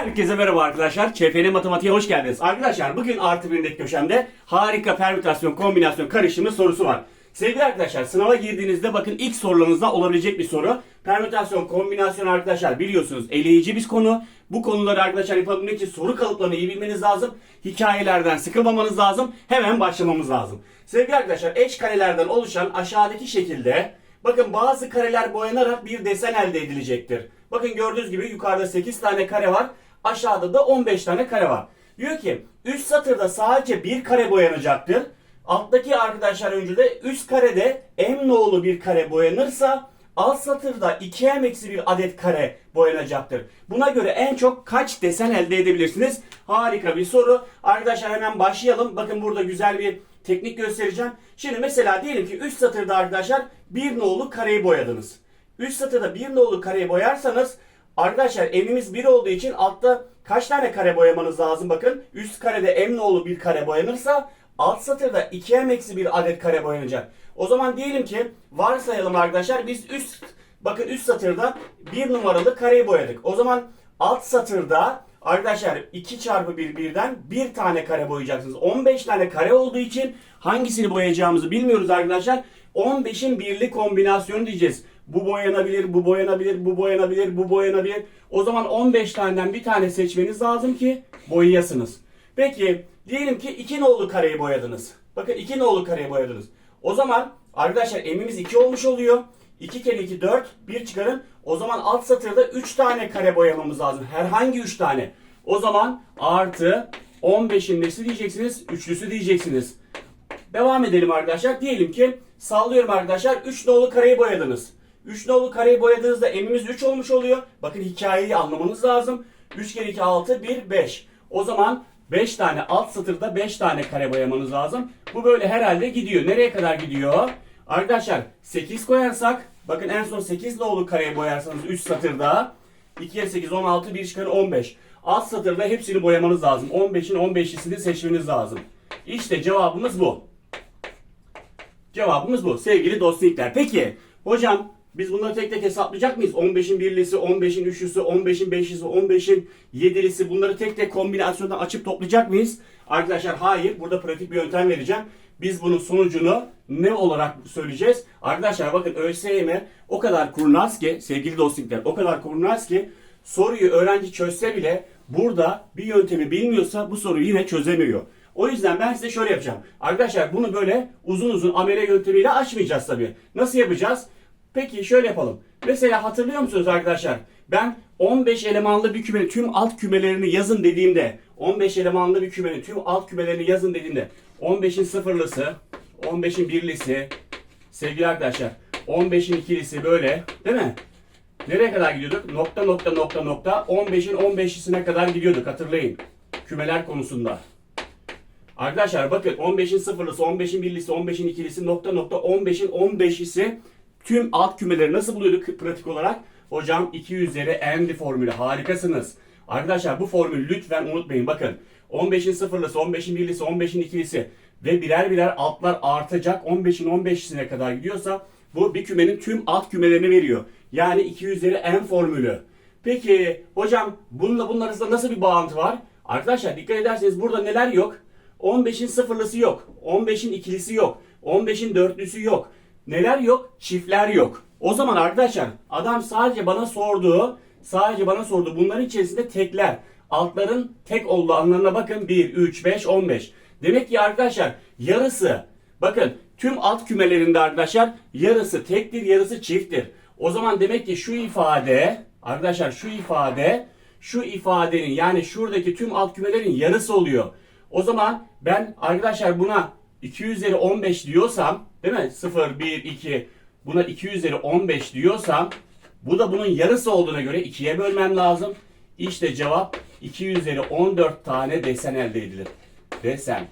Herkese merhaba arkadaşlar. ÇFN Matematiğe hoş geldiniz. Arkadaşlar bugün artı birindeki köşemde harika permütasyon, kombinasyon, karışımı sorusu var. Sevgili arkadaşlar sınava girdiğinizde bakın ilk sorularınızda olabilecek bir soru. Permütasyon, kombinasyon arkadaşlar biliyorsunuz eleyici bir konu. Bu konuları arkadaşlar yapabilmek için soru kalıplarını iyi bilmeniz lazım. Hikayelerden sıkılmamanız lazım. Hemen başlamamız lazım. Sevgili arkadaşlar eş karelerden oluşan aşağıdaki şekilde bakın bazı kareler boyanarak bir desen elde edilecektir. Bakın gördüğünüz gibi yukarıda 8 tane kare var. Aşağıda da 15 tane kare var. Diyor ki üst satırda sadece bir kare boyanacaktır. Alttaki arkadaşlar öncülde üst karede m nolu bir kare boyanırsa alt satırda 2m eksi bir adet kare boyanacaktır. Buna göre en çok kaç desen elde edebilirsiniz? Harika bir soru. Arkadaşlar hemen başlayalım. Bakın burada güzel bir teknik göstereceğim. Şimdi mesela diyelim ki üst satırda arkadaşlar bir nolu kareyi boyadınız. Üst satırda bir nolu kareyi boyarsanız arkadaşlar emimiz 1 olduğu için altta kaç tane kare boyamanız lazım bakın. Üst karede m nolu bir kare boyanırsa alt satırda 2m eksi bir adet kare boyanacak. O zaman diyelim ki varsayalım arkadaşlar biz üst bakın üst satırda bir numaralı kareyi boyadık. O zaman alt satırda arkadaşlar 2 çarpı 1 birden bir tane kare boyayacaksınız. 15 tane kare olduğu için hangisini boyayacağımızı bilmiyoruz arkadaşlar. 15'in birli kombinasyonu diyeceğiz. Bu boyanabilir, bu boyanabilir, bu boyanabilir, bu boyanabilir. O zaman 15 taneden bir tane seçmeniz lazım ki boyayasınız. Peki diyelim ki 2 nolu kareyi boyadınız. Bakın 2 nolu kareyi boyadınız. O zaman arkadaşlar emimiz 2 olmuş oluyor. 2 kere 2 4, 1 çıkarın. O zaman alt satırda 3 tane kare boyamamız lazım. Herhangi 3 tane. O zaman artı 15'in nesi diyeceksiniz? Üçlüsü diyeceksiniz. Devam edelim arkadaşlar. Diyelim ki sallıyorum arkadaşlar 3 nolu kareyi boyadınız. 3 nolu kareyi boyadığınızda emimiz 3 olmuş oluyor. Bakın hikayeyi anlamanız lazım. 3 kere 2 6 1 5. O zaman 5 tane alt satırda 5 tane kare boyamanız lazım. Bu böyle herhalde gidiyor. Nereye kadar gidiyor? Arkadaşlar 8 koyarsak bakın en son 8 nolu kareyi boyarsanız 3 satırda 2 kere 8 16 1 çıkar 15. Alt satırda hepsini boyamanız lazım. 15'in 15'lisini seçmeniz lazım. İşte cevabımız bu. Cevabımız bu sevgili dostnikler. Peki hocam biz bunları tek tek hesaplayacak mıyız? 15'in birlisi, 15'in üçlüsü, 15'in beşlisi, 15'in yedilisi bunları tek tek kombinasyondan açıp toplayacak mıyız? Arkadaşlar hayır. Burada pratik bir yöntem vereceğim. Biz bunun sonucunu ne olarak söyleyeceğiz? Arkadaşlar bakın ÖSYM o kadar kurnaz ki sevgili dostnikler o kadar kurnaz ki soruyu öğrenci çözse bile burada bir yöntemi bilmiyorsa bu soruyu yine çözemiyor. O yüzden ben size şöyle yapacağım. Arkadaşlar bunu böyle uzun uzun amele yöntemiyle açmayacağız tabii. Nasıl yapacağız? Peki şöyle yapalım. Mesela hatırlıyor musunuz arkadaşlar? Ben 15 elemanlı bir kümenin tüm alt kümelerini yazın dediğimde 15 elemanlı bir kümenin tüm alt kümelerini yazın dediğimde 15'in sıfırlısı, 15'in birlisi, sevgili arkadaşlar 15'in ikilisi böyle değil mi? Nereye kadar gidiyorduk? Nokta nokta nokta nokta 15'in 15'lisine kadar gidiyorduk hatırlayın. Kümeler konusunda. Arkadaşlar bakın 15'in sıfırlısı, 15'in birlisi, 15'in ikilisi, nokta nokta 15'in 15'lisi tüm alt kümeleri nasıl buluyorduk pratik olarak? Hocam 2 üzeri n'li formülü harikasınız. Arkadaşlar bu formülü lütfen unutmayın. Bakın 15'in sıfırlısı, 15'in birlisi, 15'in ikilisi ve birer birer altlar artacak 15'in 15'lisine kadar gidiyorsa bu bir kümenin tüm alt kümelerini veriyor. Yani 2 üzeri n formülü. Peki hocam bununla bunun arasında nasıl bir bağıntı var? Arkadaşlar dikkat ederseniz burada neler yok? 15'in sıfırlısı yok. 15'in ikilisi yok. 15'in dörtlüsü yok. Neler yok? Çiftler yok. O zaman arkadaşlar adam sadece bana sorduğu, sadece bana sordu. Bunların içerisinde tekler. Altların tek olduğu anlamına bakın. 1, 3, 5, 15. Demek ki arkadaşlar yarısı bakın tüm alt kümelerinde arkadaşlar yarısı tektir, yarısı çifttir. O zaman demek ki şu ifade arkadaşlar şu ifade şu ifadenin yani şuradaki tüm alt kümelerin yarısı oluyor. O zaman ben arkadaşlar buna 2 üzeri 15 diyorsam değil mi? 0, 1, 2 buna 2 üzeri 15 diyorsam bu da bunun yarısı olduğuna göre 2'ye bölmem lazım. İşte cevap 2 üzeri 14 tane desen elde edilir. Desen.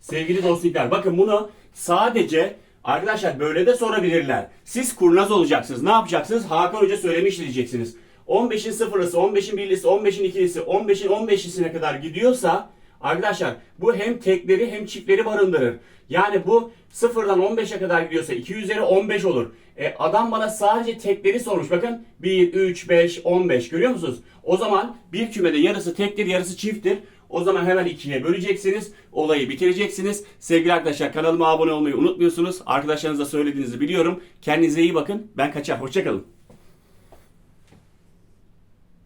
Sevgili dostlar bakın bunu sadece arkadaşlar böyle de sorabilirler. Siz kurnaz olacaksınız. Ne yapacaksınız? Hakan Hoca söylemiş diyeceksiniz. 15'in sıfırlısı, 15'in birlisi, 15'in ikilisi, 15'in 15'lisine kadar gidiyorsa Arkadaşlar bu hem tekleri hem çiftleri barındırır. Yani bu sıfırdan 15'e kadar gidiyorsa 2 üzeri 15 olur. E, adam bana sadece tekleri sormuş. Bakın 1, 3, 5, 15 görüyor musunuz? O zaman bir kümede yarısı tektir yarısı çifttir. O zaman hemen ikiye böleceksiniz. Olayı bitireceksiniz. Sevgili arkadaşlar kanalıma abone olmayı unutmuyorsunuz. Arkadaşlarınıza söylediğinizi biliyorum. Kendinize iyi bakın. Ben kaçar. Hoşçakalın.